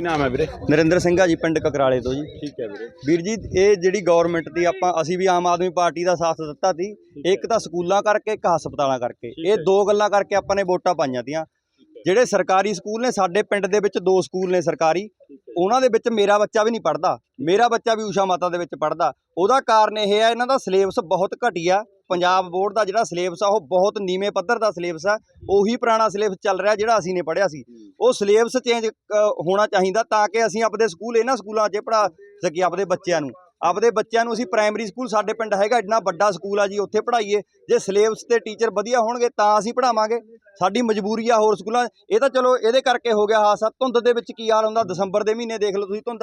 ਕੀ ਨਾਮ ਹੈ ਵੀਰੇ? ਨਰਿੰਦਰ ਸਿੰਘ ਆ ਜੀ ਪਿੰਡ ਕਕਰਾਲੇ ਤੋਂ ਜੀ। ਠੀਕ ਹੈ ਵੀਰੇ। ਵੀਰ ਜੀ ਇਹ ਜਿਹੜੀ ਗਵਰਨਮੈਂਟ ਦੀ ਆਪਾਂ ਅਸੀਂ ਵੀ ਆਮ ਆਦਮੀ ਪਾਰਟੀ ਦਾ ਸਾਥ ਦਿੱਤਾ ਸੀ। ਇੱਕ ਤਾਂ ਸਕੂਲਾਂ ਕਰਕੇ ਇੱਕ ਹਸਪਤਾਲਾਂ ਕਰਕੇ। ਇਹ ਦੋ ਗੱਲਾਂ ਕਰਕੇ ਆਪਾਂ ਨੇ ਵੋਟਾਂ ਪਾਈਆਂ ਤੀਆਂ। ਜਿਹੜੇ ਸਰਕਾਰੀ ਸਕੂਲ ਨੇ ਸਾਡੇ ਪਿੰਡ ਦੇ ਵਿੱਚ ਦੋ ਸਕੂਲ ਨੇ ਸਰਕਾਰੀ। ਉਹਨਾਂ ਦੇ ਵਿੱਚ ਮੇਰਾ ਬੱਚਾ ਵੀ ਨਹੀਂ ਪੜਦਾ ਮੇਰਾ ਬੱਚਾ ਵੀ ਊਸ਼ਾ ਮਾਤਾ ਦੇ ਵਿੱਚ ਪੜਦਾ ਉਹਦਾ ਕਾਰਨ ਇਹ ਹੈ ਇਹਨਾਂ ਦਾ ਸਿਲੇਬਸ ਬਹੁਤ ਘਟੀਆ। ਪੰਜਾਬ ਬੋਰਡ ਦਾ ਜਿਹੜਾ ਸਿਲੇਬਸ ਆ ਉਹ ਬਹੁਤ ਨੀਵੇਂ ਪੱਧਰ ਦਾ ਸਿਲੇਬਸ ਆ ਉਹੀ ਪੁਰਾਣਾ ਸਿਲੇਬਸ ਚੱਲ ਰਿਹਾ ਜਿਹੜਾ ਅਸੀਂ ਨੇ ਪੜਿਆ ਸੀ। ਉਹ ਸਿਲੇਬਸ ਚੇਂਜ ਹੋਣਾ ਚਾਹੀਦਾ ਤਾਂ ਕਿ ਅਸੀਂ ਆਪਦੇ ਸਕੂਲ ਇਹਨਾਂ ਸਕੂਲਾਂ 'ਚ ਪੜਾ ਸਕੀਏ ਆਪਦੇ ਬੱਚਿਆਂ ਨੂੰ। ਆਪਦੇ ਬੱਚਿਆਂ ਨੂੰ ਅਸੀਂ ਪ੍ਰਾਇਮਰੀ ਸਕੂਲ ਸਾਡੇ ਪਿੰਡ ਹੈਗਾ ਇੰਨਾ ਵੱਡਾ ਸਕੂਲ ਆ ਜੀ ਉੱਥੇ ਪੜ੍ਹਾਈਏ। ਜੇ ਸਿਲੇਬਸ ਤੇ ਟੀਚਰ ਵਧੀਆ ਹੋਣਗੇ ਤਾਂ ਅਸੀਂ ਪੜਾਵਾਂਗੇ ਸਾਡੀ ਮਜਬੂਰੀ ਆ ਹੋਰ ਸਕੂਲਾਂ ਇਹ ਤਾਂ ਚਲੋ ਇਹਦੇ ਕਰਕੇ ਹੋ ਗਿਆ ਹਾਸਾ। ਧੁੰਦ ਦੇ ਵਿੱਚ ਕੀ ਹਾਲ ਹੁੰਦਾ? ਦਸੰਬਰ ਦੇ ਮਹੀਨੇ ਦੇਖ ਲਓ ਤੁਸੀਂ ਧੁੰਦ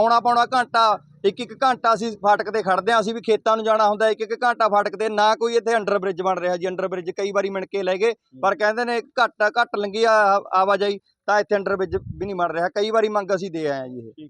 ਪੌਣਾ ਪੌਣਾ ਘੰਟਾ, ਇੱਕ ਇੱਕ ਘੰਟਾ ਅਸੀਂ ਫਾਟਕ ਤੇ ਖੜਦੇ ਆ ਅਸੀਂ ਵੀ ਖੇਤਾਂ ਨੂੰ ਜਾਣਾ ਹੁੰਦਾ, ਇੱਕ ਇੱਕ ਘੰਟਾ ਫਾਟਕ ਤੇ, ਨਾ ਕੋਈ ਇੱਥੇ ਅੰਡਰ ਬ੍ਰਿਜ ਬਣ ਰਿਹਾ ਜੀ, ਅੰਡਰ ਬ੍ਰਿਜ ਕਈ ਵਾਰੀ ਮਿਣ ਕੇ ਲੈ ਗਏ, ਪਰ ਕਹਿੰਦੇ ਨੇ ਘੱਟ ਘੱਟ ਲੰਗੀ ਆਵਾਜਾਈ, ਤਾਂ ਇੱਥੇ ਅੰਡਰ ਬ੍ਰਿਜ ਵੀ ਨਹੀਂ ਬਣ ਰਿਹਾ, ਕਈ ਵਾਰੀ ਮੰਗ ਅਸੀਂ ਦੇ ਆਏ ਆ ਜੀ ਇਹ।